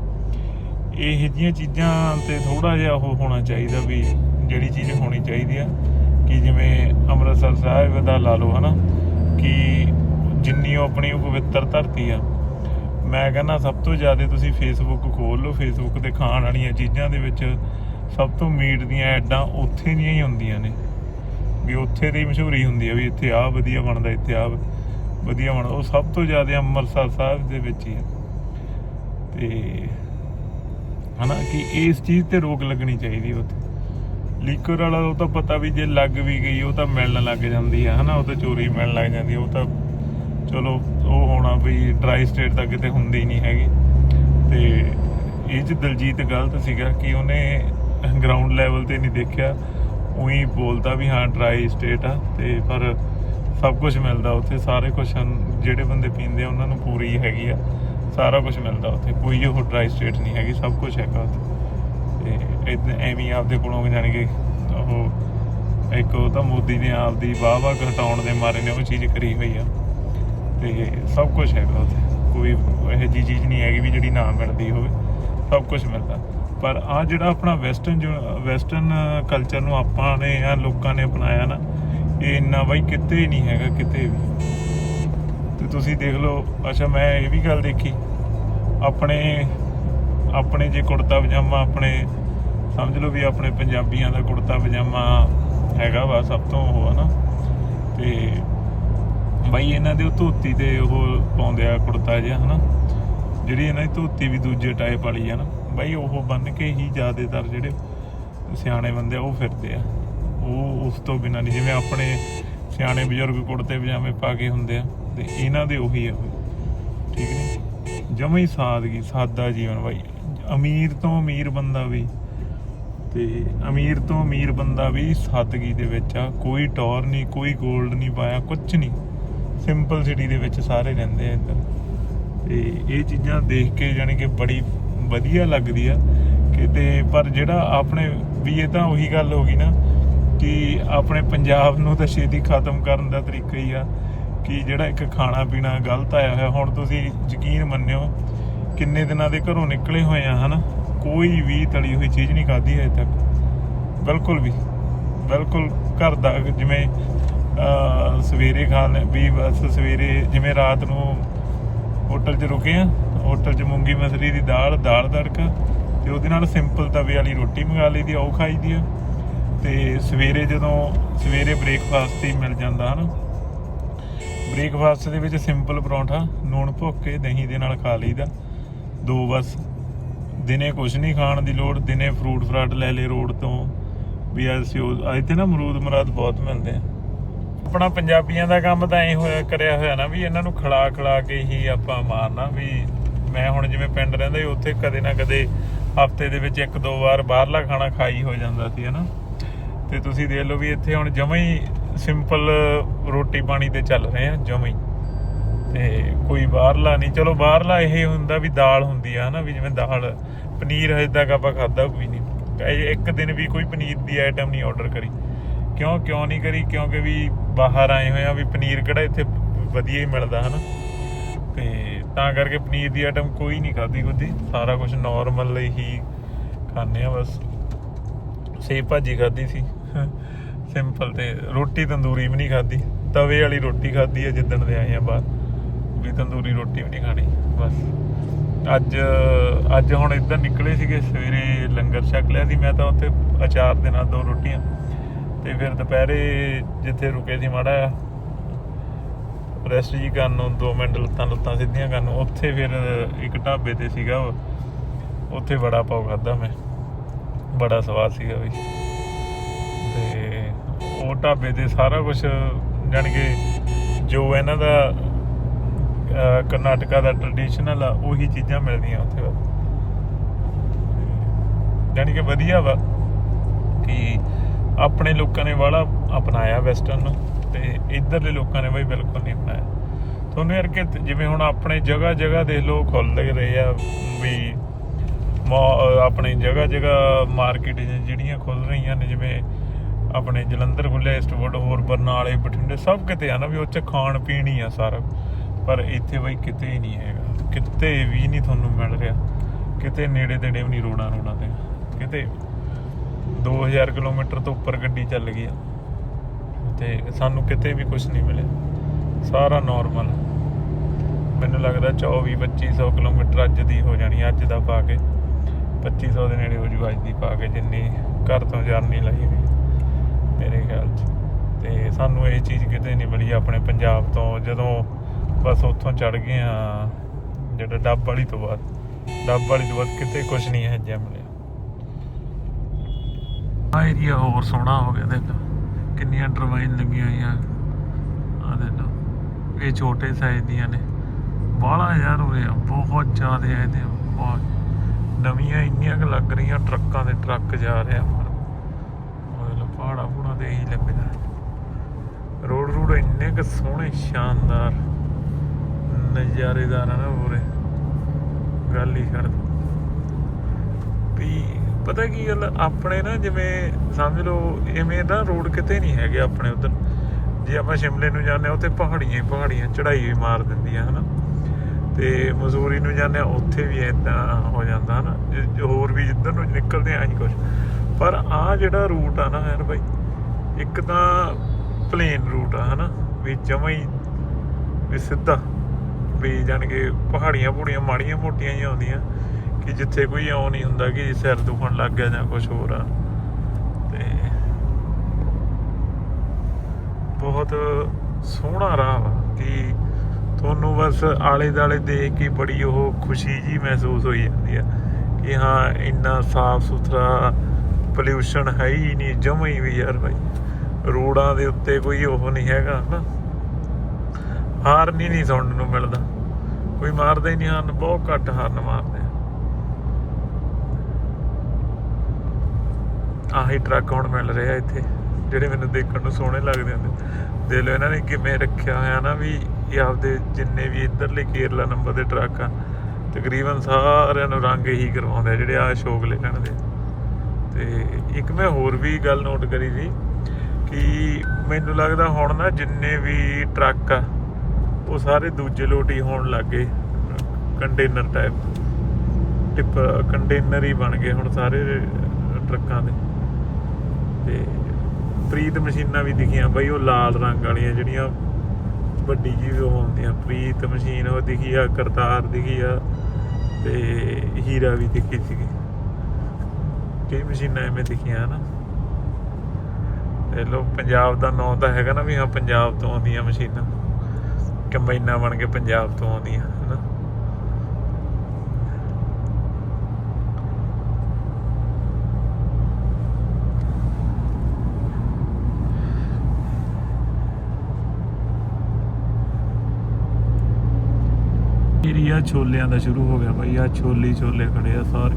ਇਹ ਜਿਹੀਆਂ ਚੀਜ਼ਾਂ ਤੇ ਥੋੜਾ ਜਿਹਾ ਉਹ ਹੋਣਾ ਚਾਹੀਦਾ ਵੀ ਜਿਹੜੀ ਚੀਜ਼ ਹੋਣੀ ਚਾਹੀਦੀ ਆ। ਕਿ ਜਿਵੇਂ ਅੰਮ੍ਰਿਤਸਰ ਸਾਹਿਬ ਦਾ ਲਾ ਲਓ, ਹਨਾ। ਕਿ ਜਿੰਨੀ ਉਹ ਆਪਣੀ ਉਹ ਪਵਿੱਤਰ ਧਰਤੀ ਆ। ਮੈਂ ਕਹਿੰਦਾ ਸਭ ਤੋਂ ਜ਼ਿਆਦਾ ਤੁਸੀਂ ਫੇਸਬੁੱਕ ਖੋਲ ਲਓ। ਫੇਸਬੁੱਕ ਤੇ ਖਾਣ ਵਾਲੀਆਂ ਚੀਜ਼ਾਂ ਦੇ ਵਿੱਚ ਸਭ ਤੋਂ ਮੀਟ ਦੀਆਂ ਐਡਾਂ ਉੱਥੇ ਦੀਆਂ ਹੀ ਹੁੰਦੀਆਂ ਨੇ। ਵੀ ਉੱਥੇ ਦੀ ਮਸ਼ਹੂਰੀ ਹੁੰਦੀ ਆ ਵੀ ਇੱਥੇ ਆ ਵਧੀਆ ਬਣਦਾ, ਇੱਥੇ ਆਹ ਵਧੀਆ ਬਣਦਾ। ਉਹ ਸਭ ਤੋਂ ਜ਼ਿਆਦਾ ਅੰਮ੍ਰਿਤਸਰ ਸਾਹਿਬ ਦੇ ਵਿੱਚ ਹੀ ਆ। ਤੇ ਹਨਾ ਕਿ ਇਸ ਚੀਜ਼ ਤੇ ਰੋਕ ਲੱਗਣੀ ਚਾਹੀਦੀ ਉੱਥੇ। ਲੀਕਰ ਵਾਲਾ ਉਹ ਤਾਂ ਪਤਾ ਵੀ ਜੇ ਲੱਗ ਵੀ ਗਈ, ਉਹ ਤਾਂ ਮਿਲਣ ਲੱਗ ਜਾਂਦੀ ਆ। ਹਨਾ ਉਹ ਤਾਂ ਚੋਰੀ ਮਿਲਣ ਲੱਗ ਜਾਂਦੀ ਉਹ ਤਾਂ ਚਲੋ, ਉਹ ਹੋਣਾ ਵੀ ਡਰਾਈ ਸਟੇਟ ਤਾਂ ਕਿਤੇ ਹੁੰਦੀ ਨਹੀਂ ਹੈਗੀ। ਤੇ ਇਹ ਚ ਦਲਜੀਤ ਗਲਤ ਸੀਗਾ ਕਿ ਉਹਨੇ ਗਰਾਊਂਡ ਲੈਵਲ ਤੇ ਨਹੀਂ ਦੇਖਿਆ। ਉਹੀ ਬੋਲਦਾ ਵੀ ਹਾਂ ਡਰਾਈ ਸਟੇਟ ਆ, ਤੇ ਪਰ ਸਭ ਕੁਝ ਮਿਲਦਾ ਉੱਥੇ। ਸਾਰੇ ਕੁਝ ਜਿਹੜੇ ਬੰਦੇ ਪੀਂਦੇ ਆ, ਉਹਨਾਂ ਨੂੰ ਪੂਰੀ ਹੈਗੀ ਆ। ਸਾਰਾ ਕੁਝ ਮਿਲਦਾ ਉੱਥੇ। ਕੋਈ ਉਹ ਡਰਾਈ ਸਟੇਟ ਨਹੀਂ ਹੈਗੀ, ਸਭ ਕੁਝ ਹੈਗਾ ਉੱਥੇ। ਤੇ ਏਦਾਂ ਐਵੇਂ ਆਪਦੇ ਕੋਲੋਂ ਜਾਣੀ ਕਿ ਉਹ ਇੱਕ ਉਹ ਤਾਂ ਮੋਦੀ ਨੇ ਆਪਦੀ ਵਾਹ-ਵਾਹ ਘਟਾਉਣ ਦੇ ਮਾਰੇ ਨੇ, ਉਹ ਚੀਜ਼ ਕਰੀ ਹੋਈ ਆ। ਤੇ ਸਭ ਕੁਝ ਹੈਗਾ ਉੱਥੇ। ਕੋਈ ਇਹੋ ਜਿਹੀ ਚੀਜ਼ ਨਹੀਂ ਹੈਗੀ ਵੀ ਜਿਹੜੀ ਨਾ ਮਿਲਦੀ ਹੋਵੇ, ਸਭ ਕੁਝ ਮਿਲਦਾ। ਪਰ ਆ ਜਿਹੜਾ ਆਪਣਾ ਵੈਸਟਰਨ ਜੋ, ਵੈਸਟਰਨ ਕਲਚਰ ਨੂੰ ਆਪਾਂ ਨੇ ਆ ਲੋਕਾਂ ਨੇ ਅਪਣਾਇਆ ਨਾ, ਇਹ ਇੰਨਾ ਬਾਈ ਕਿਤੇ ਨਹੀਂ ਹੈਗਾ ਕਿਤੇ ਵੀ। ਤੇ ਤੁਸੀਂ ਦੇਖ ਲਓ, ਅੱਛਾ ਮੈਂ ਇਹ ਵੀ ਗੱਲ ਦੇਖੀ। ਆਪਣੇ ਆਪਣੇ ਜੇ ਕੁੜਤਾ ਪਜਾਮਾ, ਆਪਣੇ ਸਮਝ ਲਓ ਵੀ ਆਪਣੇ ਪੰਜਾਬੀਆਂ ਦਾ ਕੁੜਤਾ ਪਜਾਮਾ ਹੈਗਾ ਵਾ, ਸਭ ਤੋਂ ਉਹ ਨਾ। ਤੇ ਬਾਈ ਇਹਨਾਂ ਦੇ ਉਹ ਧੋਤੀ ਤੇ ਉਹ ਪਾਉਂਦੇ ਆ ਕੁੜਤਾ ਜਿਹਾ, ਹਨਾ? ਜਿਹੜੀ ਇਹਨਾਂ ਦੀ ਧੋਤੀ ਵੀ ਦੂਜੇ ਟਾਈਪ ਵਾਲੀ ਆ ਨਾ। ਬਾਈ ਉਹ ਬੰਨ ਕੇ ਹੀ ਜ਼ਿਆਦਾਤਰ ਜਿਹੜੇ ਸਿਆਣੇ ਬੰਦੇ ਆ, ਉਹ ਫਿਰਦੇ ਆ। ਉਹ ਉਸ ਤੋਂ ਬਿਨਾਂ ਨਹੀਂ, ਜਿਵੇਂ ਆਪਣੇ ਸਿਆਣੇ ਬਜ਼ੁਰਗ ਕੁੜਤੇ ਪਜਾਮੇ ਪਾ ਕੇ ਹੁੰਦੇ ਆ, ਤੇ ਇਹਨਾਂ ਦੇ ਉਹੀ ਆ। ਠੀਕ ਨਹੀਂ ਜਮਾਂ ਹੀ ਸਾਦਗੀ, ਸਾਦਾ ਜੀਵਨ ਬਾਈ। ਅਮੀਰ ਤੋਂ ਅਮੀਰ ਬੰਦਾ ਵੀ, ਤੇ ਅਮੀਰ ਤੋਂ ਅਮੀਰ ਬੰਦਾ ਵੀ ਸਾਦਗੀ ਦੇ ਵਿੱਚ ਆ। ਕੋਈ ਟੌਰ ਨਹੀਂ, ਕੋਈ 골ਡ ਨਹੀਂ ਪਾਇਆ ਕੁਝ ਨਹੀਂ। ਸਿੰਪਲ ਸਿਟੀ ਦੇ ਵਿੱਚ ਸਾਰੇ ਰਹਿੰਦੇ ਆ ਇੱਧਰ। ਤੇ ਇਹ ਚੀਜ਼ਾਂ ਦੇਖ ਕੇ ਜਾਣੀ ਕਿ ਬੜੀ ਵਧੀਆ ਲੱਗਦੀ ਆ ਕਿਤੇ ਪਰ ਜਿਹੜਾ ਆਪਣੇ ਵੀ ਇਹ ਤਾਂ ਉਹੀ ਗੱਲ ਹੋ ਗਈ ਨਾ ਕਿ ਆਪਣੇ ਪੰਜਾਬ ਨੂੰ ਤਾਂ ਛੇਤੀ ਖਤਮ ਕਰਨ ਦਾ ਤਰੀਕਾ ਹੀ ਆ ਕਿ ਜਿਹੜਾ ਇੱਕ ਖਾਣਾ ਪੀਣਾ ਗਲਤ ਆਇਆ ਹੋਇਆ, ਹੁਣ ਤੁਸੀਂ ਯਕੀਨ ਮੰਨਿਓ ਕਿੰਨੇ ਦਿਨਾਂ ਦੇ ਘਰੋਂ ਨਿਕਲੇ ਹੋਏ ਆ, ਹਨਾ? ਕੋਈ ਵੀ ਤਲੀ ਹੋਈ ਚੀਜ਼ ਨਹੀਂ ਖਾਧੀ ਹਜੇ ਤੱਕ। ਬਿਲਕੁਲ ਵੀ, ਬਿਲਕੁਲ ਘਰ ਦਾ ਜਿਵੇਂ ਸਵੇਰੇ ਖਾ ਲੈ ਵੀ ਬਸ ਸਵੇਰੇ ਜਿਵੇਂ ਰਾਤ ਨੂੰ ਹੋਟਲ 'ਚ ਰੁਕੇ ਆ ਹੋਟਲ 'ਚ ਮੂੰਗੀ ਮਸਰੀ ਦੀ ਦਾਲ ਦਾਲ ਤੜਕਾ ਤੇ ਉਹਦੇ ਨਾਲ ਸਿੰਪਲ ਤਵੇ ਵਾਲੀ ਰੋਟੀ ਮੰਗਾ ਲਈ ਦੀ ਆ, ਉਹ ਖਾਈ ਦੀ ਆ। ਤੇ ਸਵੇਰੇ ਜਦੋਂ ਸਵੇਰੇ ਬ੍ਰੇਕਫਾਸਟ ਹੀ ਮਿਲ ਜਾਂਦਾ ਹਨ। ਬ੍ਰੇਕਫਾਸਟ ਦੇ ਵਿੱਚ ਸਿੰਪਲ ਪਰੌਂਠਾ ਨੂਣ ਭੁੱਕ ਕੇ ਦਹੀਂ ਦੇ ਨਾਲ ਖਾ ਲਈਦਾ। ਦੋ ਬਸ ਦਿਨੇ ਕੁਝ ਨਹੀਂ ਖਾਣ ਦੀ ਲੋੜ ਦਿਨੇ ਫਰੂਟ ਫਰਾਟ ਲੈ ਲੇ ਰੋਡ ਤੋਂ। ਵੀ ਅਸੀਂ ਉਹ ਇੱਥੇ ਨਾ ਅਮਰੂਦ ਮਰਾਦ ਬਹੁਤ ਮਿਲਦੇ ਆ। ਆਪਣਾ ਪੰਜਾਬੀਆਂ ਦਾ ਕੰਮ ਤਾਂ ਐ ਹੋਇਆ, ਕਰਿਆ ਹੋਇਆ ਨਾ ਵੀ ਇਹਨਾਂ ਨੂੰ ਖਿਲਾ ਖਿਲਾ ਕੇ ਹੀ ਆਪਾਂ ਮਾਰਨਾ ਵੀ ਮੈਂ ਹੁਣ ਜਿਵੇਂ ਪਿੰਡ ਰਹਿੰਦਾ ਉੱਥੇ ਕਦੇ ਨਾ ਕਦੇ ਹਫ਼ਤੇ ਦੇ ਵਿੱਚ ਇੱਕ ਦੋ ਵਾਰ ਬਾਹਰਲਾ ਖਾਣਾ ਖਾਈ ਹੋ ਜਾਂਦਾ ਸੀ, ਹਨਾ? ਤੇ ਤੁਸੀਂ ਦੇਖ ਲਓ ਵੀ ਇੱਥੇ ਹੁਣ ਜਮਾਂ ਹੀ ਸਿੰਪਲ ਰੋਟੀ ਪਾਣੀ ਤੇ ਚੱਲ ਰਹੇ ਆ, ਜਮਾਂ ਹੀ। ਤੇ ਕੋਈ ਬਾਹਰਲਾ ਨਹੀਂ, ਚਲੋ ਬਾਹਰਲਾ ਇਹ ਹੁੰਦਾ ਵੀ ਦਾਲ ਹੁੰਦੀ ਆ, ਹਨਾ? ਵੀ ਜਿਵੇਂ ਦਾਲ, ਪਨੀਰ ਹਜੇ ਤੱਕ ਆਪਾਂ ਖਾਦਾ ਕੋਈ ਨਹੀਂ। ਇੱਕ ਦਿਨ ਵੀ ਕੋਈ ਪਨੀਰ ਦੀ ਆਈਟਮ ਨਹੀਂ ਆਰਡਰ ਕਰੀ। ਕਿਉਂ ਕਿਉਂ ਨਹੀਂ ਕਰੀ? ਕਿਉਂਕਿ ਵੀ ਬਾਹਰ ਆਏ ਹੋਏ ਆ ਵੀ ਪਨੀਰ ਕਿਹੜਾ ਇੱਥੇ ਵਧੀਆ ਹੀ ਮਿਲਦਾ, ਹਨਾ? ਤੇ ਤਾਂ ਕਰਕੇ ਪਨੀਰ ਦੀ ਆਈਟਮ ਕੋਈ ਨਹੀਂ ਖਾਦੀ ਖੁੱਦੀ। ਸਾਰਾ ਕੁਝ ਨਾਰਮਲ ਹੀ ਖਾਂਦੇ ਆ ਬਸ। ਸੇਬ ਭਾਜੀ ਖਾਦੀ ਸੀ। ਸਿੰਪਲ ਤੇ ਰੋਟੀ ਤੰਦੂਰੀ ਵੀ ਨਹੀਂ ਖਾਦੀ ਤਵੇ ਵਾਲੀ ਰੋਟੀ ਖਾਦੀ ਹੈ ਜਿੱਦਣ ਦੇ ਆਏ ਆ ਬਾਹਰ। ਵੀ ਤੰਦੂਰੀ ਰੋਟੀ ਵੀ ਨਹੀਂ ਖਾਣੀ, ਬਸ। ਅੱਜ ਅੱਜ ਹੁਣ ਇੱਧਰ ਨਿਕਲੇ ਸੀਗੇ, ਸਵੇਰੇ ਲੰਗਰ ਛਕ ਲਿਆ ਸੀ। ਮੈਂ ਤਾਂ ਉੱਥੇ ਅਚਾਰ ਦੇ ਨਾਲ ਦੋ ਰੋਟੀਆਂ। ਤੇ ਫਿਰ ਦੁਪਹਿਰੇ ਜਿੱਥੇ ਰੁਕੇ ਸੀ ਮਾੜਾ ਰੈਸਟ ਜੀ ਕਰਨ ਨੂੰ 2 ਮਿੰਟ ਲੱਤਾਂ ਲੁੱਤਾਂ ਸਿੱਧੀਆਂ ਕਰਨ ਉੱਥੇ ਫਿਰ ਇੱਕ ਢਾਬੇ ਤੇ ਸੀਗਾ ਉਹ। ਉੱਥੇ ਬੜਾ ਪਾਉ ਖਾਦਾ ਮੈਂ, ਬੜਾ ਸਵਾਦ ਸੀਗਾ ਬਈ ਤੇ ਉਹ ਢਾਬੇ ਤੇ ਸਾਰਾ ਕੁਝ ਜਾਣੀ ਕਿ ਜੋ ਇਹਨਾਂ ਦਾ ਕਰਨਾਟਕਾ ਦਾ ਟ੍ਰੈਡੀਸ਼ਨਲ ਆ, ਉਹੀ ਚੀਜ਼ਾਂ ਮਿਲਦੀਆਂ ਉੱਥੇ ਬਸ ਜਾਣੀ ਕਿ ਵਧੀਆ ਵਾ, ਕਿ ਆਪਣੇ ਲੋਕਾਂ ਨੇ ਵਾਲਾ ਅਪਣਾਇਆ ਵੈਸਟਰਨ ਨੂੰ ਤੇ ਇਧਰਲੇ ਲੋਕਾਂ ਨੇ ਬਈ ਬਿਲਕੁਲ ਨਹੀਂ ਅਪਣਾਇਆ। ਤੁਹਾਨੂੰ ਯਾਰ ਕਿ ਜਿਵੇਂ ਹੁਣ ਆਪਣੇ ਜਗ੍ਹਾ ਜਗ੍ਹਾ ਦੇ ਲੋਕ ਖੁੱਲ ਰਹੇ ਆ ਵੀ ਮਾ- ਅਹ ਜਗ੍ਹਾ ਜਗ੍ਹਾ ਮਾਰਕੀਟ ਜਿਹੜੀਆਂ ਖੁੱਲ ਰਹੀਆਂ ਨੇ, ਜਿਵੇਂ ਆਪਣੇ ਜਲੰਧਰ ਖੁੱਲੇ ਸਟੋਰ ਹੋਰ, ਬਰਨਾਲੇ, ਬਠਿੰਡੇ, ਸਭ ਕਿਤੇ ਆ ਨਾ ਵੀ ਉਹ ਚ ਖਾਣ ਪੀਣ ਹੀ ਆ ਸਾਰਾ। ਪਰ ਇੱਥੇ ਬਈ ਕਿਤੇ ਹੀ ਨਹੀਂ ਹੈਗਾ। ਕਿਤੇ ਵੀ ਨਹੀਂ ਤੁਹਾਨੂੰ ਮਿਲ ਰਿਹਾ। ਕਿਤੇ ਨੇੜੇ ਤੇੜੇ ਵੀ ਨਹੀਂ ਰੋਡਾਂ ਰੋਡਾਂ ਤੇ। ਕਿਤੇ 2000 ਕਿਲੋਮੀਟਰ ਤੋਂ ਉੱਪਰ ਗੱਡੀ ਚੱਲ ਗਈ ਆ। ਤੇ ਸਾਨੂੰ ਕਿਤੇ ਵੀ ਕੁਝ ਨਹੀਂ ਮਿਲਿਆ। ਸਾਰਾ ਨਾਰਮਲ ਮੈਨੂੰ ਲੱਗਦਾ 24 2500 ਕਿਲੋਮੀਟਰ ਅੱਜ ਦੀ ਹੋ ਜਾਣੀ ਅੱਜ ਦਾ ਪਾ ਕੇ। 2500 ਦੇ ਨੇੜੇ ਹੋ ਜੂ ਅੱਜ ਦੀ ਪਾ ਕੇ, ਜਿੰਨੀ ਘਰ ਤੋਂ ਜਰਨੀ ਲਾਈ ਹੋਈ ਮੇਰੇ ਖਿਆਲ 'ਚ। ਤੇ ਸਾਨੂੰ ਇਹ ਚੀਜ਼ ਕਿਤੇ ਨਹੀਂ ਮਿਲੀ, ਆਪਣੇ ਪੰਜਾਬ ਤੋਂ ਜਦੋਂ ਬਸ ਉੱਥੋਂ ਚੜ ਗਏ ਆ, ਜਿਹੜਾ ਡੱਬ ਵਾਲੀ ਤੋਂ ਬਾਅਦ। ਡੱਬ ਵਾਲੀ ਤੋਂ ਬਾਅਦ ਕਿਤੇ ਕੁਝ ਨਹੀਂ ਹੈ ਜਿਹਾ ਮਿਲਿਆ। ਆ ਏਰੀਆ ਹੋਰ ਸੋਹਣਾ ਹੋ ਗਿਆ ਦੇਖ। ਕਿੰਨੀਆਂ ਟਰਬਾਈਨ ਲੱਗੀਆਂ ਹੋਈਆਂ। ਆ ਦੇਖ, ਇਹ ਛੋਟੇ ਸਾਈਜ਼ ਦੀਆਂ ਨੇ। ਬਾਹਲਾ ਯਾਰ ਹੋਏ ਬਹੁਤ ਜ਼ਿਆਦਾ ਇਹਦੇ। ਬਹੁਤ ਨਵੀਆਂ ਇੰਨੀਆਂ ਕੁ ਲੱਗ ਰਹੀਆਂ, ਟਰੱਕਾਂ ਦੇ ਟਰੱਕ ਜਾ ਰਿਹਾ ਆ ਉਹ ਲੋ ਪਹਾੜਾ ਪੂੜਾ ਤੇ ਇਹੀ ਲੱਗਦਾ। ਰੋਡ ਰੋਡ ਇੰਨੇ ਕੁ ਸੋਹਣੇ, ਸ਼ਾਨਦਾਰ। ਨਜ਼ਾਰੇਦਾਰ ਆ ਨਾ ਪੂਰੇ। ਗੱਲ ਹੀ ਛੱਡ ਪਤਾ ਕੀ ਗੱਲ, ਆਪਣੇ ਨਾ ਜਿਵੇਂ ਸਮਝ ਲਓ ਐਵੇਂ ਨਾ ਰੋਡ ਕਿਤੇ ਨਹੀਂ ਹੈਗੇ ਆਪਣੇ ਉਧਰ। ਜੇ ਆਪਾਂ ਸ਼ਿਮਲੇ ਨੂੰ ਜਾਂਦੇ ਹਾਂ, ਉੱਥੇ ਪਹਾੜੀਆਂ ਹੀ ਪਹਾੜੀਆਂ, ਚੜ੍ਹਾਈ ਵੀ ਮਾਰ ਦਿੰਦੀਆਂ, ਹਨਾ। ਤੇ ਮਜ਼ੂਰੀ ਨੂੰ ਜਾਂਦੇ ਹਾਂ, ਉੱਥੇ ਵੀ ਇਦਾਂ ਹੋ ਜਾਂਦਾ, ਹਨਾ। ਜੇ- ਹੋਰ ਵੀ ਜਿੱਧਰ ਨੂੰ ਨਿਕਲਦੇ ਆ ਆਹੀ ਕੁਝ ਪਰ ਆ ਜਿਹੜਾ ਰੂਟ ਆ ਨਾ ਯਾਰ ਬਾਈ, ਇੱਕ ਤਾਂ ਪਲੇਨ ਰੂਟ ਆ, ਹਨਾ। ਵੀ ਜਮਾਂ ਹੀ ਵੀ ਸਿੱਧਾ, ਵੀ ਜਾਣ ਕੇ ਪਹਾੜੀਆਂ ਪੂੜੀਆਂ ਮਾੜੀਆਂ ਮੋਟੀਆਂ ਹੀ ਆਉਂਦੀਆਂ ਕਿ ਜਿੱਥੇ ਕੋਈ ਆਉ ਨਹੀਂ ਹੁੰਦਾ ਕਿ ਸਿਰ ਦੁਖਣ ਲੱਗ ਗਿਆ ਜਾਂ ਕੁਝ ਹੋਰ ਆ। ਤੇ ਬਹੁਤ ਸੋਹਣਾ ਰਾਹ ਵਾ ਕਿ ਤੁਹਾਨੂੰ ਬਸ ਆਲੇ ਦਾਲੇ ਦੇਖ ਕੇ ਬੜੀ ਉਹ ਖੁਸ਼ੀ ਜੀ ਮਹਿਸੂਸ ਹੋਈ ਜਾਂਦੀ ਆ ਕਿ ਹਾਂ, ਇੰਨਾ ਸਾਫ਼ ਸੁਥਰਾ ਪੋਲਿਊਸ਼ਨ ਹੈ ਹੀ ਨਹੀਂ, ਜਮਾਂ ਹੀ ਵੀ ਯਾਰ ਭਾਈ ਰੋਡਾਂ ਦੇ ਉੱਤੇ ਕੋਈ ਉਹ ਨਹੀਂ ਹੈਗਾ, ਹਨਾ? ਹਾਰਨ ਹੀ ਨਹੀਂ ਸੁਣਨ ਨੂੰ ਮਿਲਦਾ। ਕੋਈ ਮਾਰਦਾ ਹੀ ਨਹੀਂ, ਹਾਰਨ, ਬਹੁਤ ਘੱਟ ਹਾਰਨ ਮਾਰਦੇ ਆ ਆਹੀ ਟਰੱਕ ਹੁਣ ਮਿਲ ਰਿਹਾ ਇੱਥੇ, ਜਿਹੜੇ ਮੈਨੂੰ ਦੇਖਣ ਨੂੰ ਸੋਹਣੇ ਲੱਗਦੇ ਹੁੰਦੇ। ਦੇਖ ਲਓ ਇਹਨਾਂ ਨੇ ਕਿਵੇਂ ਰੱਖਿਆ ਹੋਇਆ ਨਾ ਵੀ ਇਹ ਆਪਦੇ ਜਿੰਨੇ ਵੀ ਇੱਧਰਲੇ ਕੇਰਲਾ ਨੰਬਰ ਦੇ ਟਰੱਕ ਆ, ਤਕਰੀਬਨ ਸਾਰਿਆਂ ਨੂੰ ਰੰਗ ਹੀ ਕਰਵਾਉਂਦੇ ਆ, ਜਿਹੜੇ ਆ ਅਸ਼ੋਕ ਲੈਣ ਦੇ। ਤੇ ਇੱਕ ਮੈਂ ਹੋਰ ਵੀ ਗੱਲ ਨੋਟ ਕਰੀ ਸੀ ਕਿ ਮੈਨੂੰ ਲੱਗਦਾ ਹੁਣ ਨਾ ਜਿੰਨੇ ਵੀ ਟਰੱਕ ਆ, ਉਹ ਸਾਰੇ ਦੂਜੇ ਲੋਟ ਹੀ ਹੋਣ ਲੱਗੇ ਕੰਟੇਨਰ ਟਾਈਪ ਟਿਪ ਕੰਟੇਨਰ ਹੀ ਬਣ ਗਏ ਹੁਣ ਸਾਰੇ ਟਰੱਕਾਂ ਦੇ। ਤੇ ਪ੍ਰੀਤ ਮਸ਼ੀਨਾਂ ਵੀ ਦਿਖੀਆਂ ਬਈ, ਉਹ ਲਾਲ ਰੰਗ ਵਾਲੀਆਂ ਜਿਹੜੀਆਂ ਵੱਡੀ ਜੀ ਉਹ ਹੁੰਦੀਆਂ। ਪ੍ਰੀਤ ਮਸ਼ੀਨ ਉਹ ਦਿਖੀ ਆ, ਕਰਤਾਰ ਦਿਖੀ ਆ ਤੇ ਹੀਰਾ ਵੀ ਦਿਖੀ ਸੀਗੀ। ਕਈ ਮਸ਼ੀਨਾਂ ਐਵੇਂ ਦਿਖੀਆਂ ਨਾ ਇਹ ਲੋ ਪੰਜਾਬ ਦਾ ਨਾਂ ਤਾਂ ਹੈਗਾ ਨਾ ਵੀ ਹਾਂ, ਪੰਜਾਬ ਤੋਂ ਆਉਂਦੀਆਂ ਮਸ਼ੀਨਾਂ। ਕੰਬਾਈਨਾਂ ਬਣ ਕੇ ਪੰਜਾਬ ਤੋਂ ਆਉਂਦੀਆਂ, ਹਨਾ। ਏਰੀਆ ਛੋਲਿਆਂ ਦਾ ਸ਼ੁਰੂ ਹੋ ਗਿਆ ਬਈ ਆ ਛੋਲੀ ਛੋਲੇ ਖੜੇ ਆ ਸਾਰੇ।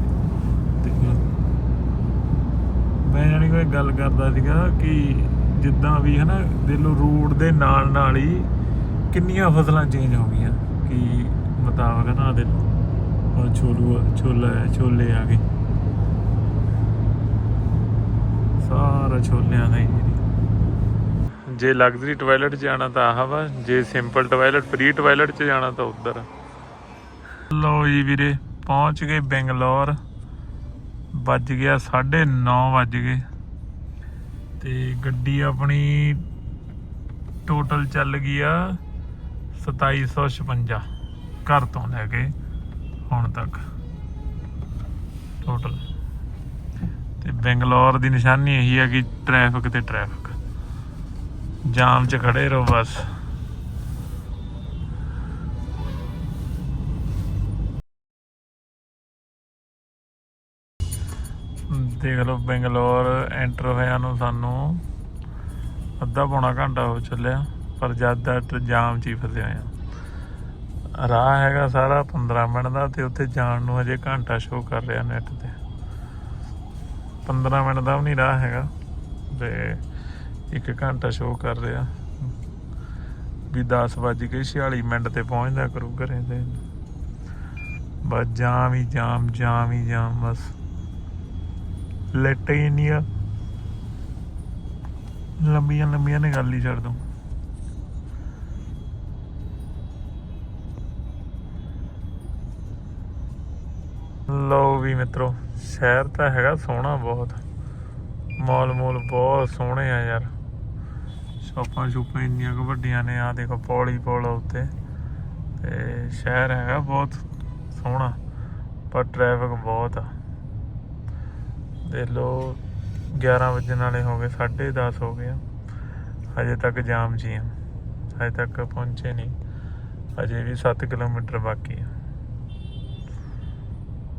ਮੈਂ ਜਾਨੀ ਕੋਈ ਗੱਲ ਕਰਦਾ ਸੀਗਾ ਕਿ ਜਿੱਦਾਂ ਵੀ ਹਨਾ ਦਿਲੋਂ ਰੋਡ ਦੇ ਨਾਲ ਨਾਲ ਹੀ ਕਿੰਨੀਆਂ ਫਸਲਾਂ ਚੇਂਜ ਹੋ ਗਈਆਂ, ਕਿ ਮੁਤਾਬਕ ਨਾ ਦੇ ਹੁਣ ਛੋਲੂ ਛੋਲਾ ਛੋਲੇ ਆ ਗਏ। ਸਾਰਾ ਛੋਲਿਆਂ ਦਾ ਹੀ ਜੇ। ਲਗਜ਼ਰੀ ਟਾਇਲਟ 'ਚ ਜਾਣਾ ਤਾਂ ਆਹ ਵਾ, ਜੇ ਸਿੰਪਲ ਟਾਇਲਟ ਫ੍ਰੀ ਟਾਇਲਟ 'ਚ ਜਾਣਾ ਤਾਂ ਉੱਧਰ। ਲੋ ਜੀ ਵੀਰੇ, ਪਹੁੰਚ ਗਏ ਬੰਗਲੌਰ। ਵੱਜ ਗਿਆ 9:30 ਵੱਜ ਗਏ। ਤੇ ਗੱਡੀ ਆਪਣੀ ਟੋਟਲ ਚੱਲ ਗਈ ਆ 2756 ਘਰ ਤੋਂ ਲੈ ਕੇ ਹੁਣ ਤੱਕ। ਟੋਟਲ ਤੇ ਬੰਗਲੌਰ ਦੀ ਨਿਸ਼ਾਨੀ ਇਹੀ ਹੈ ਕਿ ਟ੍ਰੈਫਿਕ ਤੇ ਟ੍ਰੈਫਿਕ ਜਾਮ 'ਚ ਖੜੇ ਰਹੋ ਬਸ। ਦੇਖ ਲਓ, ਬੰਗਲੌਰ ਐਂਟਰ ਹੋਇਆ ਨੂੰ ਸਾਨੂੰ ਅੱਧਾ ਪੌਣਾ ਘੰਟਾ ਹੋ ਚੱਲਿਆ, ਪਰ ਜਦ ਦਾ ਜਾਮ 'ਚ ਹੀ ਫਸੇ ਹੋਏ ਆ ਰਾਹ ਹੈਗਾ ਸਾਰਾ 15 ਮਿੰਟ ਦਾ ਤੇ ਉੱਥੇ ਜਾਣ ਨੂੰ ਅਜੇ ਘੰਟਾ ਸ਼ੋ ਕਰ ਰਿਹਾ ਨੈਟ ਤੇ। 15 ਮਿੰਟ ਦਾ ਵੀ ਨਹੀਂ ਰਾਹ ਹੈਗਾ, ਤੇ ਇੱਕ ਘੰਟਾ ਸ਼ੋ ਕਰ ਰਿਹਾ। ਵੀ 10 ਵੱਜ ਕੇ 46 ਮਿੰਟ ਤੇ ਪਹੁੰਚਦਾ ਕਰੂ ਘਰੇ ਤੇ। ਬਸ ਜਾਮ ਹੀ ਜਾਮ ਜਾਮ ਹੀ ਜਾਮ, ਬਸ। ਲੈਟ ਹੀ ਇੰਨੀਆਂ। ਲੰਬੀਆਂ ਲੰਬੀਆਂ ਨੇ ਗੱਲ ਹੀ ਛੱਡ ਦੂੰ। ਲਓ ਵੀ ਮਿੱਤਰੋ, ਸ਼ਹਿਰ ਤਾਂ ਹੈਗਾ ਸੋਹਣਾ ਬਹੁਤ। ਮਾਲ ਮੂਲ ਬਹੁਤ ਸੋਹਣੇ ਆ ਯਾਰ। ਸ਼ਾਪਾਂ ਸ਼ੂਪਾਂ ਇੰਨੀਆਂ ਕੁ ਵੱਡੀਆਂ ਨੇ ਆ ਦੇਖੋ ਪੌਲੀ ਪੌਲ ਉੱਤੇ। ਤੇ ਸ਼ਹਿਰ ਹੈਗਾ ਬਹੁਤ ਸੋਹਣਾ, ਪਰ ਟ੍ਰੈਫਿਕ ਬਹੁਤ ਆ। ਦੇਖ ਲਓ 11 ਵਜੇ ਨਾਲੇ ਹੋ ਗਏ 10:30 ਹੋ ਗਏ ਆ। ਹਜੇ ਤੱਕ ਜਾਮ 'ਚ ਹੀ ਆ। ਹਜੇ ਤੱਕ ਪਹੁੰਚੇ ਨਹੀਂ। ਅਜੇ ਵੀ 7 ਕਿਲੋਮੀਟਰ ਬਾਕੀ ਆ।